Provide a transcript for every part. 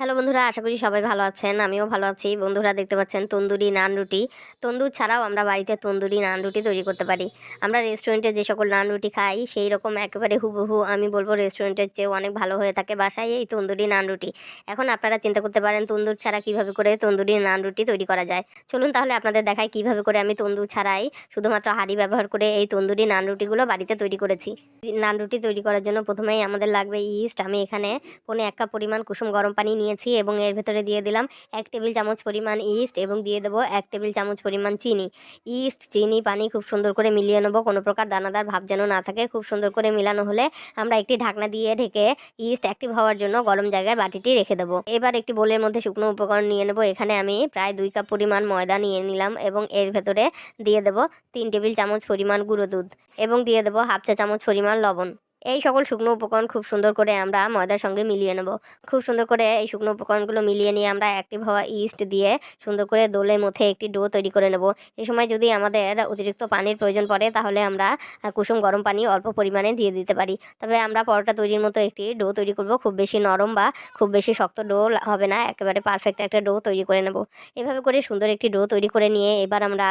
Hello বন্ধুরা, আশা করি সবাই ভালো আছেন। আমিও ভালো আছি। বন্ধুরা, দেখতে পাচ্ছেন তন্দুরি নান রুটি। তন্দুর ছাড়াও আমরা বাড়িতে তন্দুরি নান রুটি তৈরি করতে পারি। আমরা রেস্টুরেন্টে যে সকল নান রুটি খাই, সেই রকম একেবারে হুবহু আমি বলব রেস্টুরেন্টের চেয়েও অনেক ভালো হয়ে থাকে বাসায় এই তন্দুরি নান রুটি। এখন আপনারা চিন্তা করতে পারেন, তন্দুর ছাড়া কীভাবে করে তন্দুরি নান রুটি তৈরি করা যায়। চলুন তাহলে আপনাদের দেখাই কীভাবে করে আমি তন্দুর ছাড়াই শুধুমাত্র হাঁড়ি ব্যবহার করে এই তন্দুরি নান রুটিগুলো বাড়িতে তৈরি করেছি। নান রুটি তৈরি করার জন্য প্রথমেই আমাদের লাগবে ইস্ট আমি এখানে পনে এক কাপ পরিমাণ কুসুম গরম পানি নিয়েছি এবং এর ভেতরে দিয়ে দিলাম এক টেবিল চামচ পরিমাণ ইস্ট এবং দিয়ে দেবো এক টেবিল চামচ পরিমাণ চিনি। ইস্ট, চিনি, পানি খুব সুন্দর করে মিলিয়ে নেব, কোনো প্রকার দানাদার ভাব যেন না থাকে। খুব সুন্দর করে মিলানো হলে আমরা একটি ঢাকনা দিয়ে ঢেকে ইস্ট অ্যাক্টিভ হওয়ার জন্য গরম জায়গায় বাটিটি রেখে দেবো। এবার একটি বোলের মধ্যে শুকনো উপকরণ নিয়ে নেব। এখানে আমি প্রায় দুই কাপ পরিমাণ ময়দা নিয়ে নিলাম এবং এর ভেতরে দিয়ে দেবো তিন টেবিল চামচ পরিমাণ গুঁড়ো দুধ এবং দিয়ে দেবো হাফ চা চামচ পরিমাণ লবণ। এই সকল শুকনো উপকরণ খুব সুন্দর করে আমরা ময়দার সঙ্গে মিলিয়ে নেব। খুব সুন্দর করে এই শুকনো উপকরণগুলো মিলিয়ে নিয়ে আমরা অ্যাক্টিভ হওয়া ইস্ট দিয়ে সুন্দর করে দোলের মধ্যে একটি ডো তৈরি করে নেব। এই সময় যদি আমাদের অতিরিক্ত পানির প্রয়োজন পড়ে, তাহলে আমরা কুসুম গরম পানি অল্প পরিমাণে দিয়ে দিতে পারি। তবে আমরা পরোটা তৈরির মতো একটি ডো তৈরি করব। খুব বেশি নরম বা খুব বেশি শক্ত ডো হবে না। একেবারে পারফেক্ট একটা ডো তৈরি করে নেব। এভাবে করে সুন্দর একটি ডো তৈরি করে নিয়ে এবার আমরা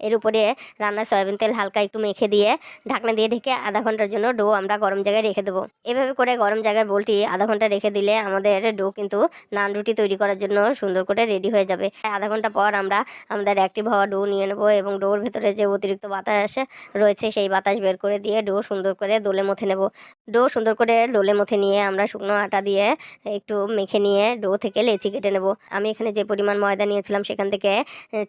এর উপরে রান্নার সয়াবিন তেল হালকা একটু মেখে দিয়ে ঢাকনা দিয়ে ঢেকে আধা ঘণ্টার জন্য ডো আমরা গরম জায়গায় রেখে দেবো। এভাবে করে গরম জায়গায় বলটি আধা ঘণ্টা রেখে দিলে আমাদের ডো কিন্তু নান রুটি তৈরি করার জন্য সুন্দর করে রেডি হয়ে যাবে। আধা ঘণ্টা পর আমরা আমাদের অ্যাক্টিভ হওয়া ডো নিয়ে নেব এবং ডোর ভেতরে যে অতিরিক্ত বাতাস রয়েছে সেই বাতাস বের করে দিয়ে ডো সুন্দর করে দোলে মথে নেব। ডো সুন্দর করে দোলে মথে নিয়ে আমরা শুকনো আটা দিয়ে একটু মেখে নিয়ে ডো থেকে লেচি কেটে নেব। আমি এখানে যে পরিমাণ ময়দা নিয়েছিলাম সেখান থেকে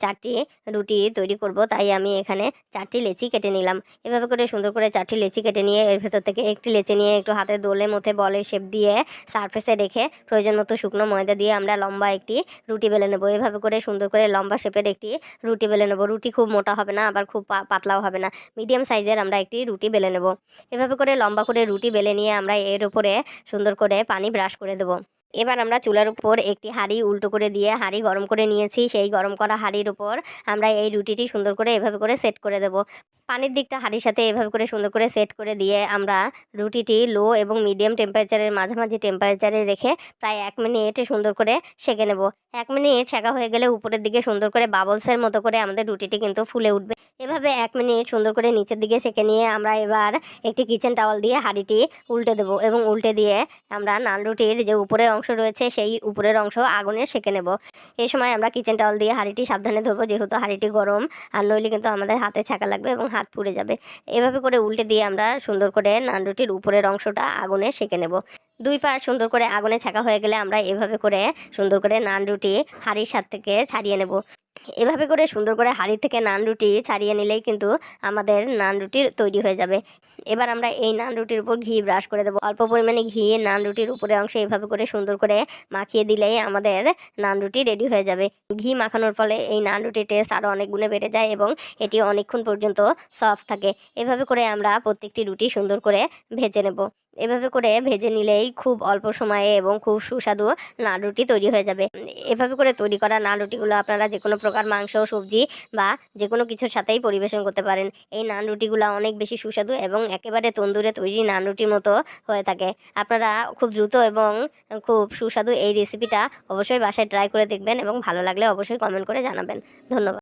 চারটি রুটি তৈরি করব। তাই আমি এখানে চারটি লেচি কেটে নিলাম। এভাবে করে সুন্দর করে চারটি লেচি কেটে নিয়ে এর ভেতর থেকে একটি লেচি নিয়ে একটু হাতে দোলে মধ্যে বলের শেপ দিয়ে সারফেসে রেখে প্রয়োজন মতো শুকনো ময়দা দিয়ে আমরা লম্বা একটি রুটি বেলে নেব। এভাবে করে সুন্দর করে লম্বা শেপের একটি রুটি বেলে নেব। রুটি খুব মোটা হবে না, আবার খুব পাতলাও হবে না। মিডিয়াম সাইজের আমরা একটি রুটি বেলে নেব। এভাবে করে লম্বা করে রুটি বেলে নিয়ে আমরা এর উপরে সুন্দর করে পানি ব্রাশ করে দেবো। এবার আমরা চুলার উপর একটি হাঁড়ি উল্টো করে দিয়ে হাঁড়ি গরম করে নিয়েছি। সেই গরম করা হাঁড়ির উপর আমরা এই রুটিটি সুন্দর করে এভাবে করে সেট করে দেব। পানির দিকটা হাঁড়ির সাথে এভাবে করে সুন্দর করে সেট করে দিয়ে আমরা রুটিটি লো এবং মিডিয়াম টেম্পারেচারের মাঝামাঝি টেম্পারেচারে রেখে প্রায় এক মিনিট সুন্দর করে সেঁকে নেব। এক মিনিট সেঁকা হয়ে গেলে উপরের দিকে সুন্দর করে বাবলসের মতো করে আমাদের রুটিটি কিন্তু ফুলে উঠবে। এভাবে এক মিনিট সুন্দর করে নিচের দিকে সেঁকে নিয়ে আমরা এবার একটি কিচেন টাওয়াল দিয়ে হাঁড়িটি উল্টে দেবো এবং উল্টে দিয়ে আমরা নান রুটির যে উপরের অংশ রয়েছে সেই উপরের অংশ আগুনে সেঁকে নেব। এই সময় আমরা কিচেন টাওয়াল দিয়ে হাঁড়িটি সাবধানে ধরবো যেহেতু হাঁড়িটি গরম আর নইলে কিন্তু আমাদের হাতে ছাকা লাগবে এবং হাত পুড়ে যাবে। এভাবে করে উল্টে দিয়ে আমরা সুন্দর করে নান রুটির উপরের অংশটা আগুনে সেঁকে নেব। দুই পা সুন্দর করে আগুনে ছাকা হয়ে গেলে আমরা এভাবে করে সুন্দর করে নান রুটি হাঁড়ির সাথ থেকে ছাড়িয়ে নেব। এভাবে করে সুন্দর করে হাঁড়ি থেকে নান রুটি ছাড়িয়ে নিলেই কিন্তু আমাদের নান রুটির তৈরি হয়ে যাবে। এবার আমরা এই নান রুটির উপর ঘি ব্রাশ করে দেবো। অল্প পরিমাণে ঘি নান রুটির উপরে অংশে এভাবে করে সুন্দর করে মাখিয়ে দিলেই আমাদের নান রুটি রেডি হয়ে যাবে। ঘি মাখানোর ফলে এই নান রুটির টেস্ট আরও অনেক গুণে বেড়ে যায় এবং এটি অনেকক্ষণ পর্যন্ত সফট থাকে। এভাবে করে আমরা প্রত্যেকটি রুটি সুন্দর করে ভেজে নেব। এভাবে করে ভেজে নিলেই খুব অল্প সময়ে এবং খুব সুস্বাদু নান রুটি তৈরি হয়ে যাবে। এভাবে করে তৈরি করা নান রুটিগুলো আপনারা যে কোনো প্রকার মাংস, সবজি বা যে কোনো কিছুর সাথেই পরিবেশন করতে পারেন। এই নান রুটিগুলো অনেক বেশি সুস্বাদু এবং একেবারে তন্দুরে তৈরি নান রুটির মতো হয়ে থাকে। আপনারা খুব দ্রুত এবং খুব সুস্বাদু এই রেসিপিটা অবশ্যই বাসায় ট্রাই করে দেখবেন এবং ভালো লাগলে অবশ্যই কমেন্ট করে জানাবেন। ধন্যবাদ।